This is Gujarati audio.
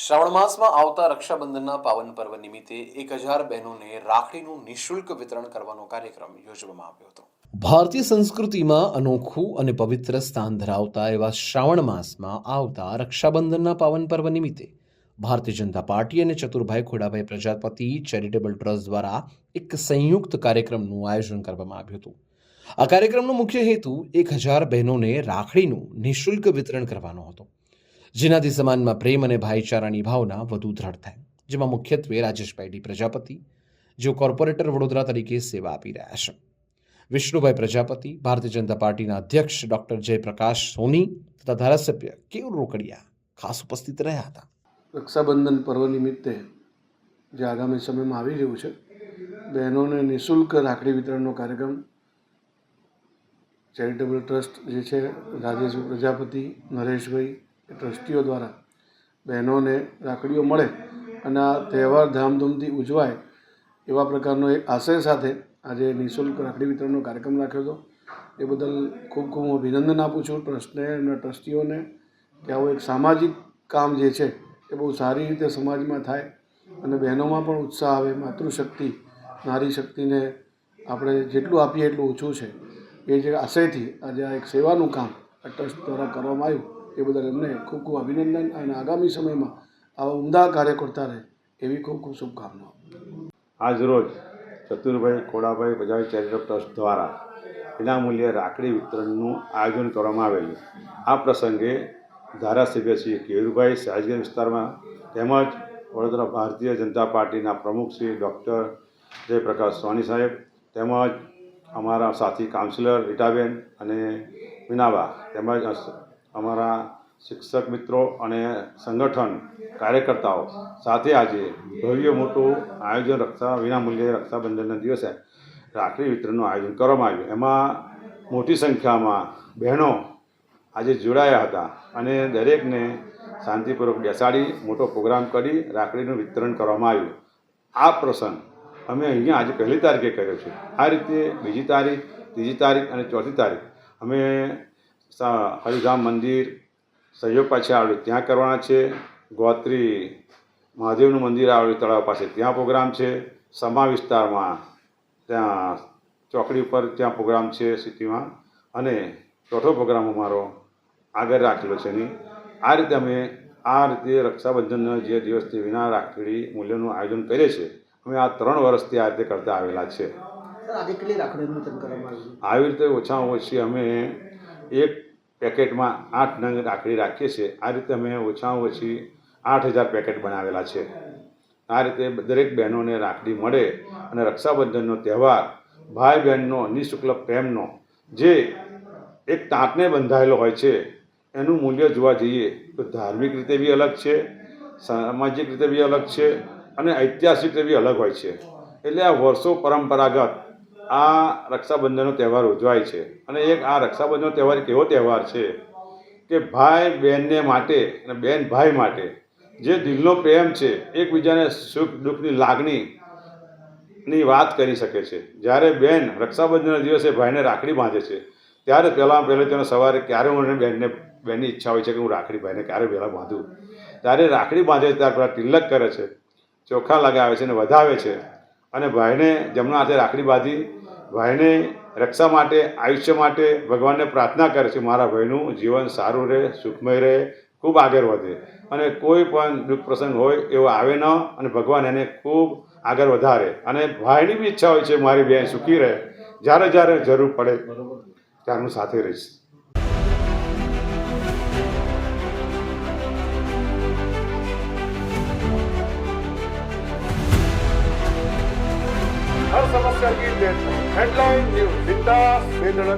શ્રાવણ માસમાં આવતા રક્ષાબંધનના પાવન પર્વ નિમિત્તે એક હજાર બહેનોને રાખડીનું નિઃશુલ્ક વિતરણ કરવાનો કાર્યક્રમ યોજવામાં આવ્યો હતો. ભારતીય સંસ્કૃતિમાં અનોખું અને પવિત્ર સ્થાન ધરાવતા એવા શ્રાવણ માસમાં આવતા રક્ષાબંધનના પાવન પર્વ નિમિત્તે ભારતીય જનતા પાર્ટી અને ચતુરભાઈ ખોડાભાઈ પ્રજાપતિ ચેરિટેબલ ટ્રસ્ટ દ્વારા એક સંયુક્ત કાર્યક્રમનું આયોજન કરવામાં આવ્યું હતું. આ કાર્યક્રમનો મુખ્ય હેતુ એક હજાર બહેનોને રાખડીનું નિઃશુલ્ક વિતરણ કરવાનો હતો, જેનાથી સમાજમાં પ્રેમ અને ભાઈચારાની ભાવના વધુ દ્રઢ થાય. જેમાં મુખ્યત્વે રાજેશભાઈ ડી પ્રજાપતિ, જેઓ કોર્પોરેટર વડોદરા તરીકે સેવા આપી રહ્યા છે. વિષ્ણુભાઈ પ્રજાપતિ, ભારતીય જનતા પાર્ટીના અધ્યક્ષ ડોક્ટર જયપ્રકાશ સોની તથા ધારાસભ્ય કેવું રોકડિયા ખાસ ઉપસ્થિત રહ્યા હતા. રક્ષાબંધન પર્વ નિમિત્તે જે આગામી સમયમાં આવી રહ્યું છે, બહેનોને નિઃશુલ્ક રાખડી વિતરણનો કાર્યક્રમ ચેરિટેબલ ટ્રસ્ટ જે છે, રાજેશ પ્રજાપતિ, નરેશભાઈ ટ્રસ્ટીઓ દ્વારા બહેનોને રાખડીઓ મળે અને આ તહેવાર ધામધૂમથી ઉજવાય એવા પ્રકારનો એક આશય સાથે આજે નિઃશુલ્ક રાખડી વિતરણનો કાર્યક્રમ રાખ્યો હતો. એ બદલ ખૂબ ખૂબ હું અભિનંદન આપું છું ટ્રસ્ટને એમના ટ્રસ્ટીઓને કે આવું એક સામાજિક કામ જે છે, એ બહુ સારી રીતે સમાજમાં થાય અને બહેનોમાં પણ ઉત્સાહ આવે, માતૃશક્તિ, નારી શક્તિને આપણે જેટલું આપીએ એટલું ઓછું છે. એ જે આશયથી આજે આ એક સેવાનું કામ આ ટ્રસ્ટ દ્વારા કરવામાં આવ્યું, એ બદલ એમને ખૂબ ખૂબ અભિનંદન અને આગામી સમયમાં આવા ઉમદા કાર્ય કરતા રહે એવી ખૂબ ખૂબ શુભકામનાઓ. આજરોજ ચતુરભાઈ ખોડાભાઈ પ્રજાવી ચેરિટેબલ ટ્રસ્ટ દ્વારા વિનામૂલ્યે રાખડી વિતરણનું આયોજન કરવામાં આવેલું. આ પ્રસંગે ધારાસભ્ય શ્રી કેયુરભાઈ સાજગીર વિસ્તારમાં તેમજ વડોદરા ભારતીય જનતા પાર્ટીના પ્રમુખ શ્રી ડૉક્ટર જયપ્રકાશ સોની સાહેબ તેમજ અમારા સાથી કાઉન્સિલર રીટાબેન અને મીનાબા તેમજ અમારા શિક્ષક મિત્રો અને સંગઠન કાર્યકર્તાઓ સાથે આજે ભવ્ય મોટું આયોજન રક્ષા વિનામૂલ્યે રક્ષાબંધનના દિવસે રાખડી વિતરણનું આયોજન કરવામાં આવ્યું. એમાં મોટી સંખ્યામાં બહેનો આજે જોડાયા હતા અને દરેકને શાંતિપૂર્વક બેસાડી મોટો પ્રોગ્રામ કરી રાખડીનું વિતરણ કરવામાં આવ્યું. આ પ્રસંગ અમે અહીંયા આજે પહેલી તારીખે કર્યો છે. આ રીતે બીજી તારીખ, ત્રીજી તારીખ અને ચોથી તારીખ અમે હરિધામ મંદિર સહયોગ પાસે આવેલું ત્યાં કરવાના છે. ગોત્રી મહાદેવનું મંદિર આવેલું તળાવ પાસે. ત્યાં પ્રોગ્રામ છે. સમા વિસ્તારમાં. ત્યાં ચોકડી ઉપર ત્યાં પ્રોગ્રામ છે સિટીમાં. અને ચોથો પ્રોગ્રામ અમારો આગળ રાખેલો છે એની. આ રીતે અમે આ રીતે રક્ષાબંધનના જે દિવસથી વિના રાખડી મૂલ્યનું આયોજન કરીએ છીએ. અમે આ ત્રણ વર્ષથી આ રીતે કરતા આવેલા છે. આવી રીતે ઓછામાં ઓછી અમે એક પેકેટમાં આઠ નંગ રાખડી રાખીએ છીએ. આ રીતે અમે ઓછામાં ઓછી આઠ હજાર પેકેટ બનાવેલા છે. આ રીતે દરેક બહેનોને રાખડી મળે અને રક્ષાબંધનનો તહેવાર ભાઈ બહેનનો નિઃશુલ્ક પ્રેમનો જે એક તાંતને બંધાયેલો હોય છે એનું મૂલ્ય જોવા જઈએ તો ધાર્મિક રીતે બી અલગ છે સામાજિક રીતે બી અલગ છે અને ઐતિહાસિક બી અલગ હોય છે. એટલે આ વર્ષો પરંપરાગત આ રક્ષાબંધનનો તહેવાર ઉજવાય છે. અને એક આ રક્ષાબંધનનો તહેવાર એક એવો તહેવાર છે કે ભાઈ બહેનને માટે અને બહેન ભાઈ માટે જે દિલનો પ્રેમ છે, એકબીજાને સુખ દુઃખની લાગણી ની વાત કરી શકે છે. જ્યારે બેન રક્ષાબંધનના દિવસે ભાઈને રાખડી બાંધે છે, ત્યારે પહેલાં પહેલાં તેને સવારે ક્યારે મને બેનને બેનની ઈચ્છા હોય છે કે હું રાખડી ભાઈને ક્યારે પહેલાં બાંધું? ત્યારે રાખડી બાંધે છે, ત્યારે પહેલાં તિલક કરે છે. ચોખા લગાવે છે અને વધાવે છે. અને ભાઈને જમણા હાથે રાખડી બાંધી, ભાઈને રક્ષા માટે, આયુષ્ય માટે ભગવાનને પ્રાર્થના કરે છે, મારા ભાઈનું જીવન સારું રહે, સુખમય રહે, ખૂબ આગળ વધે. અને કોઈ પણ દુઃખ પ્રસંગ હોય, એવો આવે ન અને ભગવાન એને ખૂબ આગળ વધારે. અને ભાઈની બી ઈચ્છા હોય છે, મારી બહેન સુખી રહે, જ્યારે જ્યારે જરૂર પડે, ત્યારે હું સાથે રહીશ. हर समस्या की डेट हेडलाइन न्यूज बिंदास बेधड़क